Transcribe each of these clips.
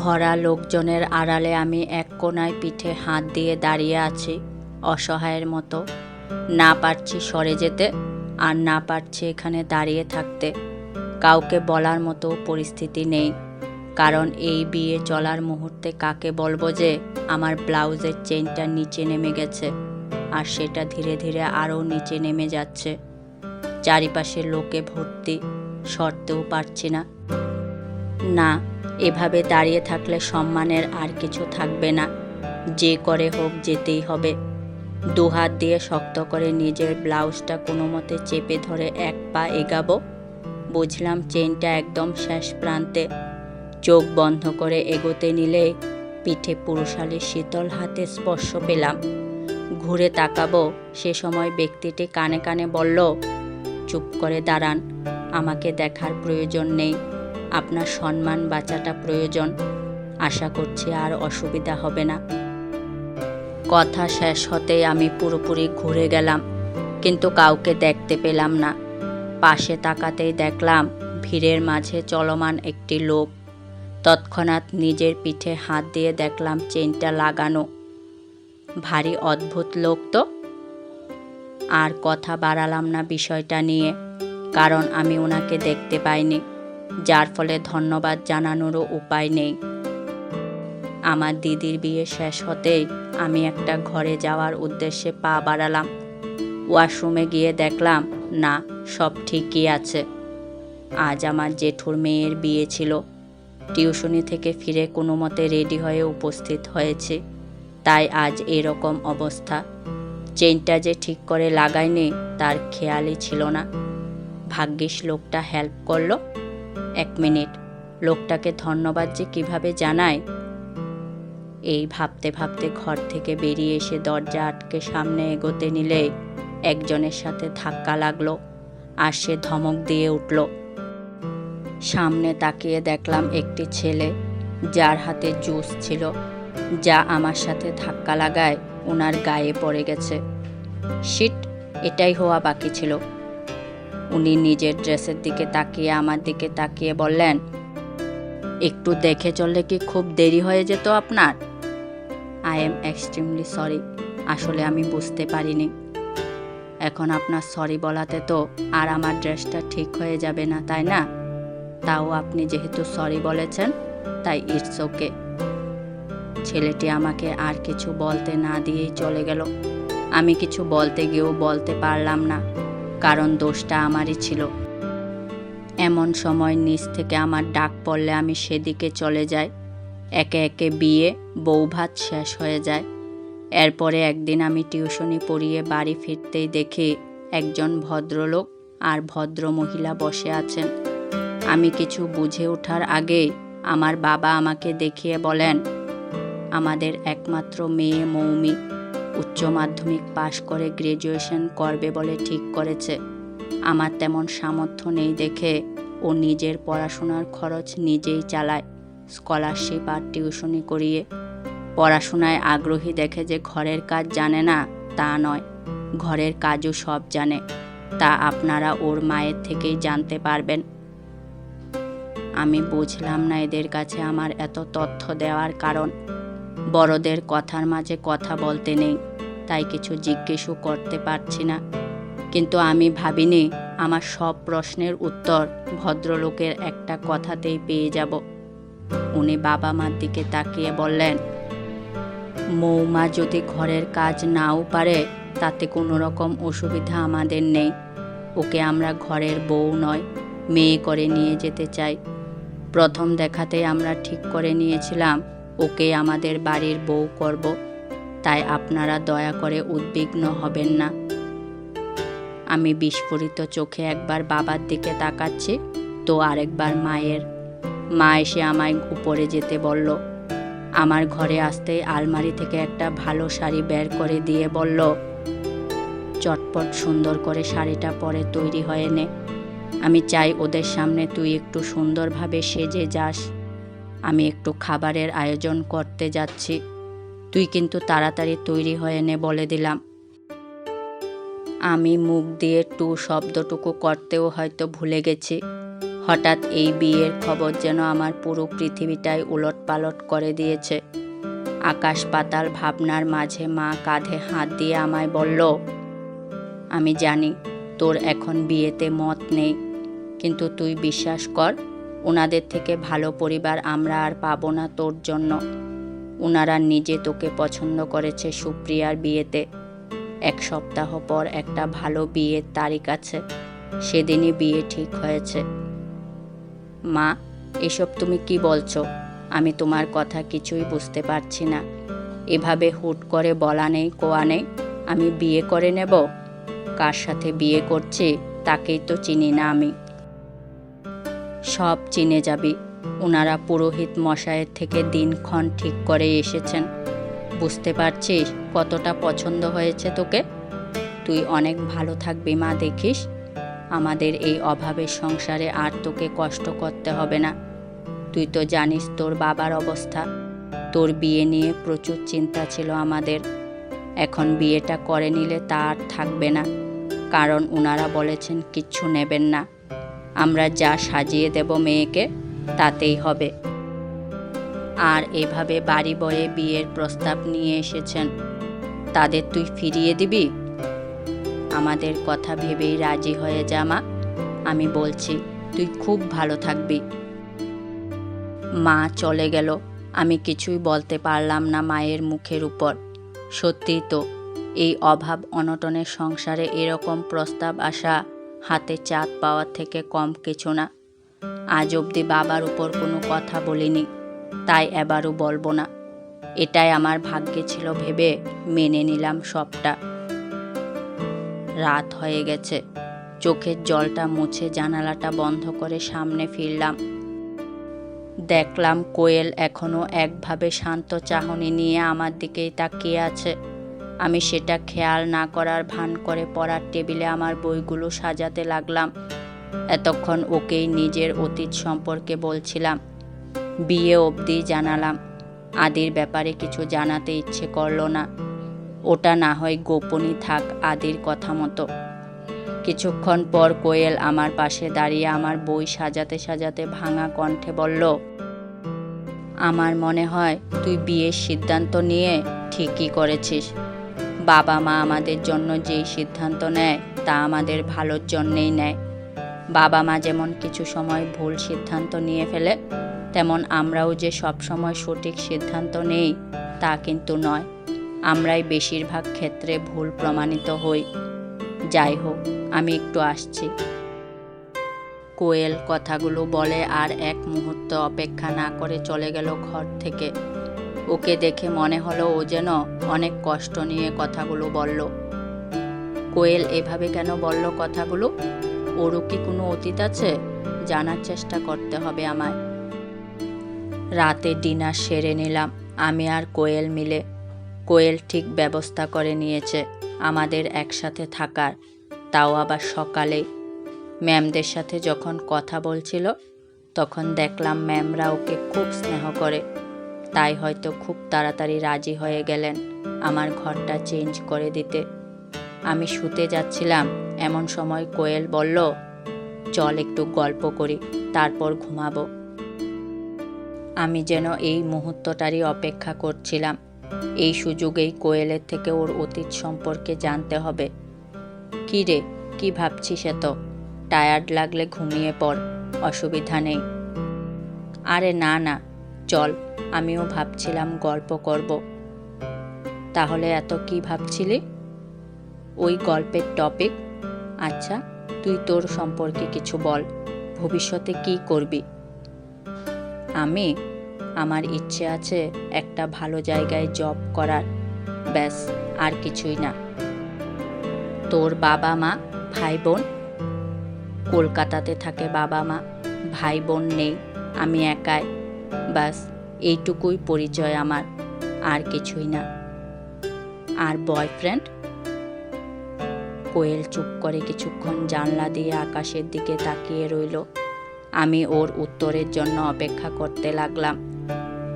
ভরা লোকজনের আড়ালে আমি এক কোনায় পিঠে হাত দিয়ে দাঁড়িয়ে আছি, অসহায়ের মতো। না পারছি সরে যেতে আর না পারছি এখানে দাঁড়িয়ে থাকতে। কাউকে বলার মতো পরিস্থিতি নেই, কারণ এই বিয়ে চলার মুহূর্তে কাকে বলব যে আমার ব্লাউজের চেনটা নিচে নেমে গেছে আর সেটা ধীরে ধীরে আরও নিচে নেমে যাচ্ছে। চারিপাশে লোকে ভর্তি, সরতেও পারছি না। না এভাবে দাঁড়িয়ে থাকলে সম্মানের আর কিছু থাকবে না। যে করে হোক যেতেই হবে। দুহাত দিয়ে শক্ত করে নিজের ব্লাউজটা কোনো মতে চেপে ধরে এক পা এগাবো। বুঝলাম চেনটা একদম শেষ প্রান্তে। চোখ বন্ধ করে এগোতে নিলে পিঠে পুরুষালী শীতল হাতে স্পর্শ পেলাম। ঘুরে তাকাবো, সে সময় ব্যক্তিটি কানে কানে বলল, চুপ করে দাঁড়ান, আমাকে দেখার প্রয়োজন নেই। আপনার সম্মান বাঁচাটা প্রয়োজন। আশা করছি আর অসুবিধা হবে না। কথা শেষ হতেই আমি পুরোপুরি ঘুরে গেলাম, কিন্তু কাউকে দেখতে পেলাম না। পাশে তাকাতেই দেখলাম ভিড়ের মাঝে চলমান একটি লোক। তৎক্ষণাৎ নিজের পিঠে হাত দিয়ে দেখলাম চেনটা লাগানো। ভারী অদ্ভুত লোক তো। আর কথা বাড়ালাম না বিষয়টা নিয়ে, কারণ আমি ওনাকে দেখতে পাইনি। যার ফলে ধন্যবাদ জানানোরও উপায় নেই। আমার দিদির বিয়ে শেষ হতেই আমি একটা ঘরে যাওয়ার উদ্দেশ্যে পা বাড়ালাম। ওয়াশরুমে গিয়ে দেখলাম, না, সব ঠিকই আছে। আজ আমার জেঠুর মেয়ের বিয়ে ছিল। টিউশনি থেকে ফিরে কোনো মতে রেডি হয়ে উপস্থিত হয়েছে। তাই আজ এরকম অবস্থা। চেনটা যে ঠিক করে লাগায়নি তার খেয়ালই ছিল না। ভাগ্যিস লোকটা হেল্প করল। এক মিনিট। লোকটাকে ধন্যবাদ যে কীভাবে জানায়। এই ভাবতে ভাবতে ঘর থেকে বেরিয়ে এসে দরজা আটকে সামনে এগোতে নিলে একজনের সাথে ধাক্কা লাগল আর সে ধমক দিয়ে উঠল। সামনে তাকিয়ে দেখলাম একটি ছেলে যার হাতে জুস ছিল, যা আমার সাথে ধাক্কা লাগায় ওনার গায়ে পড়ে গেছে। শিট, এটাই হওয়া বাকি ছিল। উনি নিজের ড্রেসের দিকে তাকিয়ে আমার দিকে তাকিয়ে বললেন, একটু দেখে চললে কি খুব দেরি হয়ে যেত আপনার? আই এম এক্সট্রিমলি সরি আসলে আমি বুঝতে পারিনি। এখন আপনার সরি বলাতে তো আর আমার ড্রেসটা ঠিক হয়ে যাবে না, তাই না? তাও আপনি যেহেতু সরি বলেছেন, তাই ইটস ওকে ছেলেটি আমাকে আর কিছু বলতে না দিয়েই চলে গেল। আমি কিছু বলতে গিয়েও বলতে পারলাম না। কারণ দোষটা আমারই ছিল। এমন সময় নিচ থেকে আমার ডাক পড়লে আমি সেদিকে চলে যাই। একে একে বিয়ে বউ ভাত শেষ হয়ে যায়। এরপরে একদিন আমি টিউশনি পড়িয়ে বাড়ি ফিরতেই দেখি একজন ভদ্রলোক আর ভদ্র মহিলা বসে আছেন। আমি কিছু বুঝে ওঠার আগেই আমার বাবা আমাকে দেখিয়ে বলেন, আমাদের একমাত্র মেয়ে মৌমি, উচ্চ মাধ্যমিক পাশ করে গ্র্যাজুয়েশন করবে বলে ঠিক করেছে। আমার তেমন সামর্থ্য নেই দেখে ও নিজের পড়াশোনার খরচ নিজেই চালায়, স্কলারশিপ আর টিউশনি করিয়ে। পড়াশোনায় আগ্রহী দেখে যে ঘরের কাজ জানে না, তা নয়, ঘরের কাজও সব জানে, তা আপনারা ওর মায়ের থেকেই জানতে পারবেন। আমি বুঝলাম না এদের কাছে আমার এত তথ্য দেওয়ার কারণ। বড়দের কথার মাঝে কথা বলতে নেই। তাই কিছু জিজ্ঞেসও করতে পারছি না। কিন্তু আমি ভাবিনি আমার সব প্রশ্নের উত্তর ভদ্রলোকের একটা কথাতেই পেয়ে যাব। উনি বাবা মার দিকে তাকিয়ে বললেন, মৌমা যদি ঘরের কাজ নাও পারে, তাতে কোনো রকম অসুবিধা আমাদের নেই। ওকে আমরা ঘরের বউ নয়, মেয়ে করে নিয়ে যেতে চাই। প্রথম দেখাতে আমরা ঠিক করে নিয়েছিলাম, ওকে আমাদের বাড়ির বউ করব। তাই আপনারা দয়া করে উদ্বিগ্ন হবেন না। আমি বিস্ফোরিত চোখে একবার বাবার দিকে তাকাচ্ছি, তো আরেকবার মায়ের। মা এসে আমায় উপরে যেতে বলল। আমার ঘরে আসতে আলমারি থেকে একটা ভালো শাড়ি বের করে দিয়ে বলল, চটপট সুন্দর করে শাড়িটা পরে তৈরি হয়ে নে। আমি চাই ওদের সামনে তুই একটু সুন্দরভাবে সেজে যাস। আমি একটু খাবারের আয়োজন করতে যাচ্ছি। তুই কিন্তু তাড়াতাড়ি তৈরি হয়ে নে বলে দিলাম। আমি মুখ দিয়ে টু শব্দটুকু করতেও হয়তো ভুলে গেছি। হঠাৎ এই বিয়ের খবর যেন আমার পুরো পৃথিবীটাই উলট পালট করে দিয়েছে। আকাশ পাতাল ভাবনার মাঝে মা কাঁধে হাত দিয়ে আমায় বলল, আমি জানি তোর এখন বিয়েতে মত নেই, কিন্তু তুই বিশ্বাস কর, ওনাদের থেকে ভালো পরিবার আমরা আর পাবো না তোর জন্য। ওনারা নিজে তোকে পছন্দ করেছে সুপ্রিয়ার বিয়েতে। এক সপ্তাহ পর একটা ভালো বিয়ের তারিখ আছে, সেদিনই বিয়ে ঠিক হয়েছে। মা, এসব তুমি কি বলছো? আমি তোমার কথা কিছুই বুঝতে পারছি না। এভাবে হুট করে বলা নেই, কোয়া নেই, আমি বিয়ে করে নেব? কার সাথে বিয়ে করছি, তাকেই তো চিনি না আমি। সব চিনে যাবি। ওনারা পুরোহিত মশাইয়ের থেকে দিনক্ষণ ঠিক করে এসেছেন। বুঝতে পারছিস কতটা পছন্দ হয়েছে তোকে? তুই অনেক ভালো থাকবি মা, দেখিস। আমাদের এই অভাবের সংসারে আর তোকে কষ্ট করতে হবে না। তুই তো জানিস তোর বাবার অবস্থা। তোর বিয়ে নিয়ে প্রচুর চিন্তা ছিল আমাদের। এখন বিয়েটা করে নিলে তা আর থাকবে না। কারণ ওনারা বলেছেন কিচ্ছু নেবেন না। আমরা যা সাজিয়ে দেব মেয়েকে তাতেই হবে। আর এভাবে বাড়ি বয়ে বিয়ের প্রস্তাব নিয়ে এসেছেন। তাদের তুই ফিরিয়ে দিবি? আমাদের কথা ভেবেই রাজি হয়ে যা মা। আমি বলছি, তুই খুব ভালো থাকবি। মা চলে গেল। আমি কিছুই বলতে পারলাম না মায়ের মুখের উপর। সত্যিই তো, এই অভাব অনটনের সংসারে এরকম প্রস্তাব আসা হাতে চাঁদ পাওয়ার থেকে কম কিছু না। আজ অবধি বাবার উপর কোনো কথা বলিনি, তাই এবারও বলব না। এটাই আমার ভাগ্যে ছিল ভেবে মেনে নিলাম সবটা। রাত হয়ে গেছে। চোখের জলটা মুছে জানালাটা বন্ধ করে সামনে ফিরলাম। দেখলাম কোয়েল এখনও একভাবে শান্ত চাহনি নিয়ে আমার দিকেই তাকিয়ে আছে। আমি সেটা খেয়াল না করার ভান করে পড়ার টেবিলে আমার বইগুলো সাজাতে লাগলাম। এতক্ষণ ওকেই নিজের অতীত সম্পর্কে বলছিলাম। বিয়ে অবধি জানালাম। আদির ব্যাপারে কিছু জানাতে ইচ্ছে করল না। ওটা না হয় গোপনই থাক আদির কথা মতো। কিছুক্ষণ পর কোয়েল আমার পাশে দাঁড়িয়ে আমার বই সাজাতে সাজাতে ভাঙা কণ্ঠে বলল, আমার মনে হয় তুই বিয়ের সিদ্ধান্ত নিয়ে ঠিকই করেছিস। বাবা মা আমাদের জন্য যেই সিদ্ধান্ত নেয় তা আমাদের ভালোর জন্যেই নেয়। বাবা মা যেমন কিছু সময় ভুল সিদ্ধান্ত নিয়ে ফেলে, তেমন আমরাও যে সবসময় সঠিক সিদ্ধান্ত নেই, তা কিন্তু নয়। আমরাই বেশিরভাগ ক্ষেত্রে ভুল প্রমাণিত হই। যাই হোক, আমি একটু আসছি। কোয়েল কথাগুলো বলে আর এক মুহূর্ত অপেক্ষা না করে চলে গেল ঘর থেকে। ওকে দেখে মনে হলো ও যেন অনেক কষ্ট নিয়ে কথাগুলো বলল। কোয়েল এভাবে কেন বলল কথাগুলো? ওরও কি কোনো অতীত আছে? জানার চেষ্টা করতে হবে আমায়। রাতে ডিনার সেরে নিলাম। আমি আর কোয়েল মিলে। কোয়েল ঠিক ব্যবস্থা করে নিয়েছে আমাদের একসাথে থাকার। তাও আবার সকালে ম্যামদের সাথে যখন কথা বলছিল, তখন দেখলাম ম্যামরা ওকে খুব স্নেহ করে। তাই হয়তো খুব তাড়াতাড়ি রাজি হয়ে গেলেন আমার ঘরটা চেঞ্জ করে দিতে। আমি শুতে যাচ্ছিলাম। এমন সময় কোয়েল বলল, চল একটু গল্প করি, তারপর ঘুমাবো। আমি যেন এই মুহূর্তটারই অপেক্ষা করছিলাম। এই সুযোগেই কোয়েলের থেকে ওর অতীত সম্পর্কে জানতে হবে। কী রে, কী ভাবছিস এত? টায়ার্ড লাগলে ঘুমিয়ে পড়, অসুবিধা নেই। আরে না না, চল, আমিও ভাবছিলাম গল্প করব। তাহলে এত কি ভাবছিলি? ওই গল্পের টপিক আচ্ছা তুই তোর সম্পর্কে কিছু বল, ভবিষ্যতে কি করবি? আমি, আমার ইচ্ছে আছে একটা ভালো জায়গায় জব করার, ব্যাস, আর কিছুই না। তোর বাবা মা, ভাই বোন? কলকাতাতে থাকে বাবা মা, ভাই বোন নেই, আমি একাই, ব্যাস, এইটুকুই পরিচয় আমার, আর কিছুই না। আর বয়ফ্রেন্ড কোয়েল চুপ করে কিছুক্ষণ জানলা দিয়ে আকাশের দিকে তাকিয়ে রইল। আমি ওর উত্তরের জন্য অপেক্ষা করতে লাগলাম।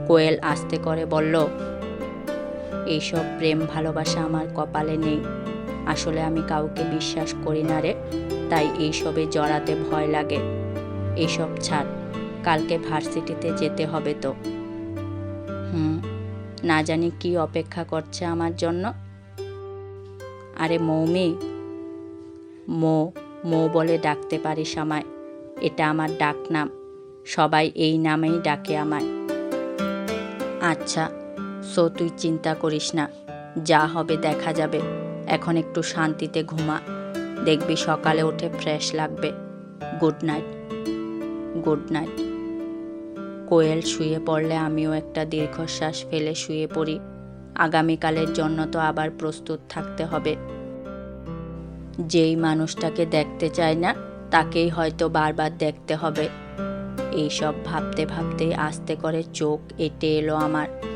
কোয়েল আস্তে করে বলল, এইসব প্রেম ভালোবাসা আমার কপালে নেই। আসলে আমি কাউকে বিশ্বাস করি না রে। তাই এইসবে জড়াতে ভয় লাগে। এসব ছাড়, কালকে ভার্সিটিতে যেতে হবে তো। হুম, না জানি কি অপেক্ষা করছে আমার জন্য। আরে মৌমি মো মো বলে ডাকতে পারিস আমায়। এটা আমার ডাক নাম। সবাই এই নামেই ডাকে আমায়। আচ্ছা সো তুই চিন্তা করিস না। যা হবে দেখা যাবে। এখন একটু শান্তিতে ঘুমা। দেখবি সকালে উঠে ফ্রেশ লাগবে। Good night good night Koel শুয়ে পড়লে আমিও একটা দীর্ঘশ্বাস ফেলে শুয়ে পড়ি। আগামীকালের জন্য তো আবার প্রস্তুত থাকতে হবে। যেই মানুষটাকে দেখতে চায় না, তাকেই হয়তো বারবার দেখতে হবে। এইসব ভাবতে ভাবতে আস্তে করে চোখ এটে এলো আমার।